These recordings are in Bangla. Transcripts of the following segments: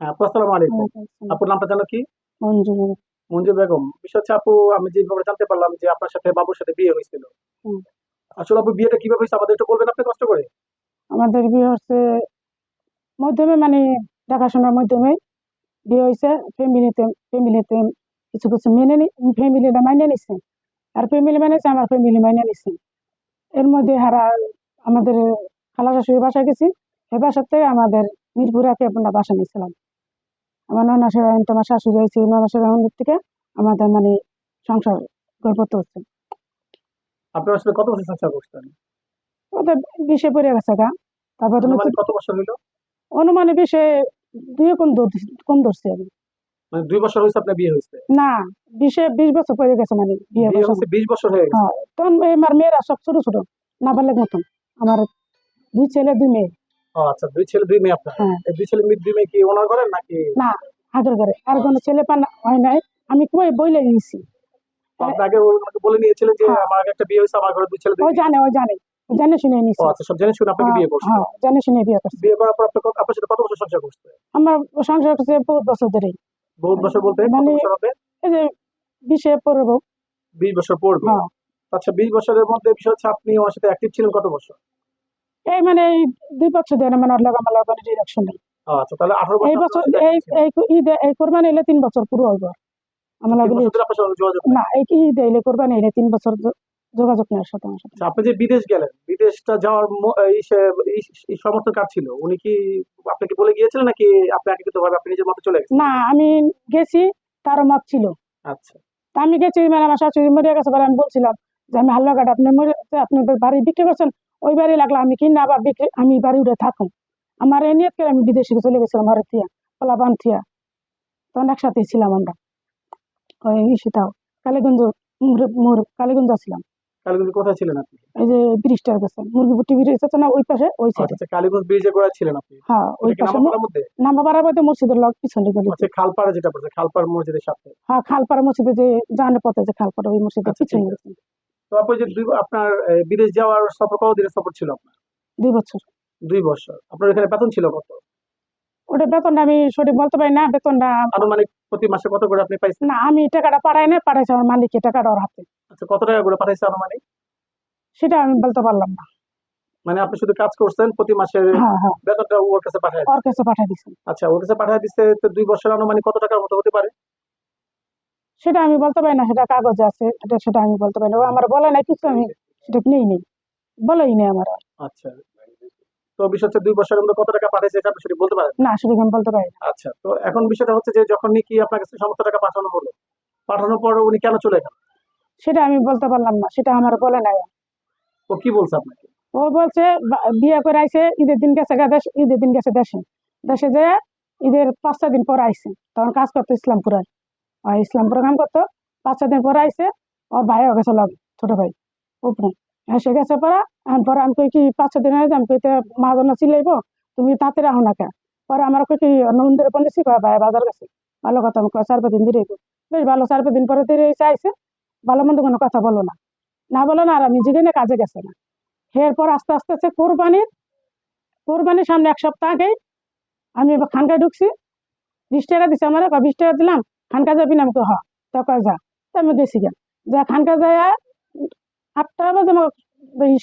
হ্যাঁ আপু আসসালামু আলাইকুম। আপুর নামটা জানো কি? মঞ্জু মঞ্জু বেগম। বিষয় হচ্ছে আপু আমি যে ব্যাপারে জানতে পারলাম যে আপনার সাথে বাবুর সাথে বিয়ে হয়েছিল। আসলে আপু বিয়েটা কীভাবে হয়েছে? আমাদের একটু বলবেন আপনি কষ্ট করে। আমাদের বিয়ে হচ্ছে মধ্যমে মানে দেখাশোনার মাধ্যমে বিয়ে হয়েছে। ফ্যামিলিতে ফ্যামিলিতে কিছু কিছু মেনে ফ্যামিলিটা মাইনে নিছে। আর ফ্যামিলি মেনেছে আমার ফ্যামিলি মাইনে নিছে। এর মধ্যে হারা আমাদের খালা শাশুড়ি বাসায় গেছি। সে বাসার থেকে আমাদের মিরপুরে আমরা বাসা নিয়েছিলাম। আমার ননা সেরায়ন তোমার শাশুড়ি হয়েছে ননা সেরায়নের থেকে আমাদের মানে সংসার গল্পতে হচ্ছে। আপনার আসলে কত বছর সংসার করছেন? ওদের বিষে পড়ে গেছে গা। তারপর তুমি কত বছর হইল? অনুমানে বেশি দুই ধরছি কম ধরছি আমি। মানে দুই বছর হয়েছে আপনার বিয়ে হয়েছে না বিশে বিশ বছর পরে গেছে মানে বিয়ে হয়েছে বিশ বছর হয়ে গেছে। হ্যাঁ তখন আমার মেয়েরা সব ছোট ছোট না পারলে মতন। আমার দুই ছেলে দুই মেয়ে। আচ্ছা দুই ছেলে দুই মেয়ে আপনার? হ্যাঁ। দুই ছেলে দুই মেয়ে কি ওনার ঘরের নাকি? আগের ঘরে। আর কোনো ছেলে পান হয় নাই। আমি কই বইলে নিয়েছি আগে ওনাকে বলে নিয়েছিলেন যে হ্যাঁ। আমার একটা বিয়ে হয়েছে আমার ঘরে দুই ছেলে ও জানে ও জানে। জানে শুনে নিয়েছি আচ্ছা সব জেনে শুনে আপনাকে বিয়ে করছে। হ্যাঁ জানে শুনে বিয়ে করছে। বিয়ে করার পর আপনি কত- আপনার সাথে কত বছর সংসার করছে? আমার সংসার করছে বহুত বছর ধরে বহুত বছর বলতে মানে- এই যে বিশে পড়ব। বিশ বছর পড়বে। হ্যাঁ। আচ্ছা বিশ বছরের মধ্যে বিষয় হচ্ছে আপনি ওনার সাথে অ্যাক্টিভ ছিলেন কত বছর? এই মানে এই দুই বছর ধরে মানে আমার লাগা নেই আচ্ছা তাহলে আঠারো বছর এই বছর এই এই ঈদ এই কোরবানি এলে তিন বছর পুরো হইব। আমার না এই কি ঈদ এলে কোরবানি এলে তিন বছর যোগাযোগ নেওয়ার সাথে আমার সাথে। আচ্ছা, আপনি যে বিদেশ গেলেন বিদেশটা যাওয়ার এই সমর্থন কার ছিল? উনি কি আপনাকে বলে গিয়েছিলেন নাকি আপনি একাকিত ভাবে আপনি নিজের মতো চলে গেছেন? না আমি গেছি তারও মত ছিল। আচ্ছা। তা আমি গেছি মানে আমার শাশুড়ি মরে গেছে বলে আমি বলছিলাম যে আমি হালুয়া কাটা আপনি মরে আপনি বাড়ি বিক্রি করছেন ওই বাড়ি লাগল আমি কিনে আবার বিক্রি আমি বাড়ি উঠে থাকুন আমার নিয়ত করে আমি বিদেশে চলে গেছিলাম ঘরের থিয়া পোলাপান থিয়া। তখন একসাথে ছিলাম আমরা। ওই কালীগঞ্জ মুর- কালীগঞ্জ ছিলাম। কালীগঞ্জ কোথায় ছিলেন আপনি? এই যে ব্রিজটার কাছে ব্রিজ আছে না ওই পাশে ওই সাইডে। আচ্ছা কালীগঞ্জ ব্রিজে ছিলেন আপনি? হ্যাঁ ওই পাশে। নামাপাড়ার মধ্যে? মসজিদের লগ পিছনে গলি। আচ্ছা খালপাড়া যেটা পড়ছে খালপাড় মসজিদের সাথে। হ্যাঁ খালপাড়া মসজিদে যে জানে পথে যে খালপাড়া ওই মসজিদের আচ্ছা, পিছনে তো যে দুই আপনার বিদেশ যাওয়ার সফর কত দিনের সফর ছিল আপনার? দুই বছর। দুই বছর। আপনার এখানে বেতন ছিল কত? ওটা বেতনটা আমি সঠিক বলতে পারি না বেতনটা আনুমানিক প্রতি মাসে কত করে আপনি পাইছেন? না আমি টাকাটা পাঠাই না পাঠাইছে আমার মালিকের টাকাটা ওর হাতে। আচ্ছা কত টাকা করে পাঠাইছে আনুমানিক? সেটা আমি বলতে পারলাম না। মানে আপনি শুধু কাজ করছেন প্রতি মাসে হ্যাঁ হ্যাঁ। বেতনটা ওর কাছে পাঠায় ওর কাছে দিছে আচ্ছা ওর কাছে পাঠিয়ে দিচ্ছে তো দুই বছর আনুমানিক কত টাকার মতো হতে পারে? সেটা আমি বলতে পারি না সেটা কাগজে আছে এটা সেটা আমি বলতে পারি না। ও আমার বলে নাই কিছু আমি সেটা নেই নেই বলেই নেই আমার। আচ্ছা। তো বিষয় হচ্ছে দুই বছরের মধ্যে কত টাকা পাঠিয়েছে এটা সেটা বলতে পারেন? না সেটা আমি বলতে পারি আচ্ছা তো এখন বিষয়টা হচ্ছে যে যখন নাকি আপনার কাছে সমস্ত টাকা পাঠানো হলো পাঠানোর পর উনি কেন চলে গেল? সেটা আমি বলতে পারলাম না সেটা আমার বলে নাই। ও কি বলছে আপনাকে? ও বলছে বিয়ে করে আইছে ঈদের দিন গেছে দেশ ঈদের দিন গেছে দেশে। দেশে যে ঈদের পাঁচটা দিন পর আইসে তখন কাজ করতো ইসলামপুরে। আর ইসলামপুরে কাম করতো পাঁচ দিন পরে আইছে। ওর ভাইও গেছে লগ, ছোট ভাই। উপরে। এসে গেছে পরে আমি পরে আমি কই কি পাঁচ দিন আগে আমি কইতে মা জন্য চিলাইবো, তুমি তাতে রাখো না কে পরে আমার কই কি নন্দরে পনেছি কয় ভাই বাজার গেছে। ভালো কথা, আমি চার দিন দিয়ে বেশ ভালো, চার দিন পরে দিয়ে আইছে। ভালো মন্দ কোনো কথা বলো না। না বলো না, আর আমি যেখানে কাজে গেছে না। এরপর আস্তে আস্তে আস্তে কোরবানির কোরবানির সামনে এক সপ্তাহ আগেই আমি খানকায় ঢুকছি। বিশ টাকা দিছে আমার বিশ টাকা দিলাম? খানকা যাবি না আমি কই, হ তা কয় যা। তা আমি গেছি গা যা খানকা যায় আটটা বাজে আমার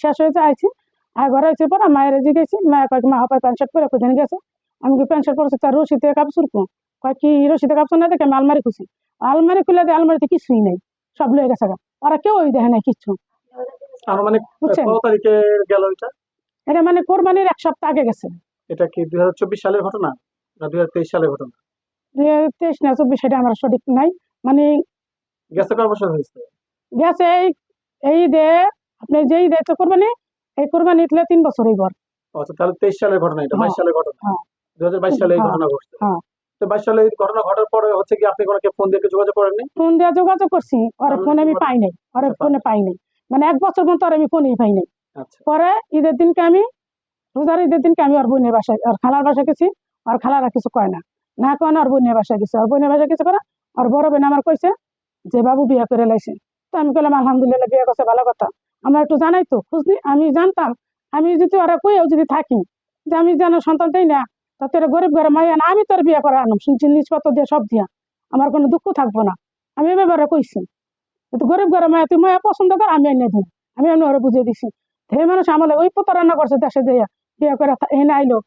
শেষ হয়েছে আইছি। আর ঘরে আইছি পর মায়ের যে গেছি মায়ের কয়েক মা হপায় প্যান্ট শার্ট পরে কোথায় গেছে? আমি কি প্যান্ট শার্ট পরেছি? তার রশিতে কাপড় কো। কয় কি রশিতে কাপড় না দেখে আমি আলমারি খুঁজি আলমারি খুলে দিয়ে আলমারিতে কিছুই নেই। সব লয়ে গেছে গা। ওরা কেউ ওই দেখে নাই কিচ্ছু। গেল এটা এটা মানে কোরবানির এক সপ্তাহ আগে গেছে। এটা কি দুই হাজার চব্বিশ সালের ঘটনা না দুই হাজার তেইশ সালের ঘটনা? দুই হাজার তেইশ না চব্বিশ সেটা আমার সঠিক নাই। মানে হয়েছে? এই এই ঈদে আপনি যে ঈদে তো কোরবানি এই কোরবানি ঈদলে তিন বছর এই ঘর। আচ্ছা তাহলে তেইশ সালের ঘটনা এটা বাইশ হ্যাঁ, সালের ঘটনা। হ্যাঁ। দুই হাজার বাইশ সালে এই হ্যাঁ, ঘটনা ঘটছে। তো বাইশ সালে ঘটনা ঘটার পরে হচ্ছে কি আপনি কোনোকে ফোন দিয়ে যোগাযোগ করেননি ফোন দিয়ে যোগাযোগ করছি ওর তাহলে ফোনে আমি পাই নাই ওর আচ্ছা, ফোনে পাই নাই। মানে এক বছর পর্যন্ত আর আমি ফোনেই পাই নাই। আচ্ছা। পরে ঈদের দিনকে আমি রোজার ঈদের দিনকে আমি ওর বোনের বাসায় আর খালার বাসায় গেছি আর খালারা কিছু কয় না। না কয় না ওর বোনের বাসায় গেছে। ওর বোনের বাসায় গেছে পরে ওর বড় বোন আমার কইছে যে, বাবু, বিয়ে করে লাইছে। তো আমি বললাম আলহামদুলিল্লাহ, বিয়ে করছে, ভালো কথা। আমার একটু জানাই তো আমি জানতাম। আমি যদি ওরা কইও যদি থাকি। যে, আমি যেন সন্তান দেই না, তা তোর গরিব ঘরে মাইয়া না, আমি তোর বিয়ে করে আনম জিনিসপত্র দিয়ে সব দিয়া। আমার কোনো দুঃখ থাকব না। আমি এ ব্যাপারে কইছি। কিন্তু গরিব ঘরে মায়া তুই মায়া পছন্দ কর, আমি এনে দিই। আমি এমনি ওরা বুঝিয়ে দিছি। হে মানুষ আমলে ওই প্রতারণা করছে, দেশে দিয়ে বিয়ে করে এনে আইলো।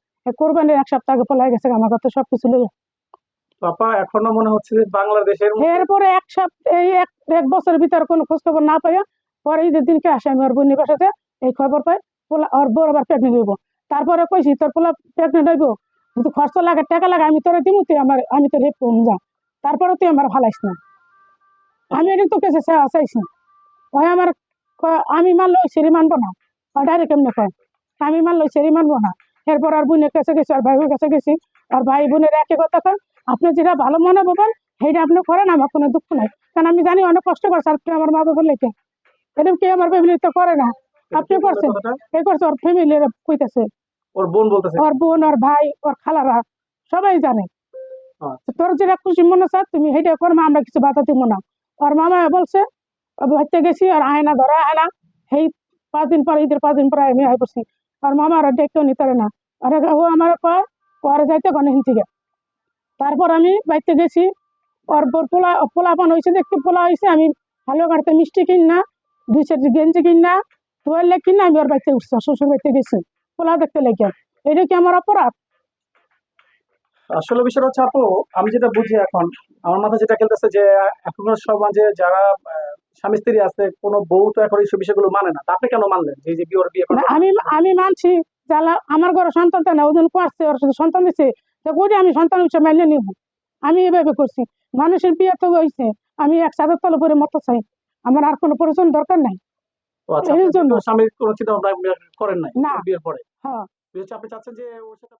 কোরবানির এক সপ্তাহ আগে পলাই গেছে আমার কাছে সব কিছু লইয়া। আপা এখনও মনে হচ্ছে যে বাংলাদেশের এরপরে এক সপ্তাহ এই এক এক বছরের ভিতরে কোনো খোঁজ খবর না পাইয়া পরে ঈদের দিনকে আসে আমি ওর বোনের বাসাতে এই খবর পাই পোলা ওর বউ আবার প্রেগনেন্ট হইব। তারপরে কইছি তোর পোলা প্রেগনেন্ট হইব? যদি খরচ লাগে টাকা লাগে আমি তোরা দিমু তুই আমার আমি তোর হেপ যা। তারপরে তুই আমার ভালাইস না। আমি এটা তো কেসে চাইছি ওই আমার আমি মানলে সেরি মানবো না। ডাইরেক্ট এমনি কয় আমি মানলে সেরি মানবো না। এরপর আর বোনের কাছে গেছি আর ভাইয়ের কাছে গেছি। আর ভাই বোনের একই কথা কয় আপনি যেটা ভালো মনে পাবেন সেইটা আপনি করেন আমার কোনো দুঃখ নাই। কারণ আমি জানি অনেক কষ্ট করছে আপনি আমার মা বাবার লেখে। এরকম কি আমার ফ্যামিলি তো করে না। আপনি করছেন? এই করছে ওর ফ্যামিলির কইতেছে। ওর বোন বলতেছে। ওর বোন ওর ভাই ওর খালারা সবাই জানে। আচ্ছা। তোর যেটা খুশি মনে চায় তুমি সেইটা করব আমরা কিছু বাধা দিব না। ওর মামা বলছে ভাইতে গেছি আর আয়না ধরা আয়না সেই পাঁচ দিন পর ঈদের পাঁচ দিন পর আমি আই বসছি আর মামা আর ডেকেও নিতে পারে না। আর ও আমার কয় পরে যাইতে গনে থেকে। তারপর আমি বাইতে গেছি। ওর পোলা পোলা পান হয়েছে দেখতে, পোলা হয়েছে আমি ভালো কাটতে মিষ্টি কিন দুই চার গেঞ্জি কিন না তোয়ালে কিনা আমি ওর বাড়িতে উঠছি শ্বশুর বাড়িতে গেছি। পোলা দেখতে লেগে। এটা কি আমার অপরাধ? আসলে বিষয়টা হচ্ছে, আপু, আমি যেটা বুঝি এখন, আমার মাথায় যেটা খেলতেছে যে এখনকার সমাজে যারা স্বামী স্ত্রী আছে কোনো বউ তো এখন এইসব বিষয়গুলো মানে না। আপনি কেন মানলেন যে যে বিয়ে আমি আমি মানছি যারা আমার ঘরে সন্তান তো না ওজন করছে ওর সাথে সন্তান দিছে তো ওইটা আমি সন্তান হিসেবে মাইনে নিব? আমি এভাবে করছি। মানুষের বিয়ে তো হয়েছে আমি এক চাদর তলে পরে মতো চাই। আমার আর কোনো পরিচয় দরকার নাই। আচ্ছা এই জন্য। তো স্বামীর কোনো চিন্তা করেন নাই না। বিয়ের পরে? হ্যাঁ। আপনি চাচ্ছেন যে ওর সাথে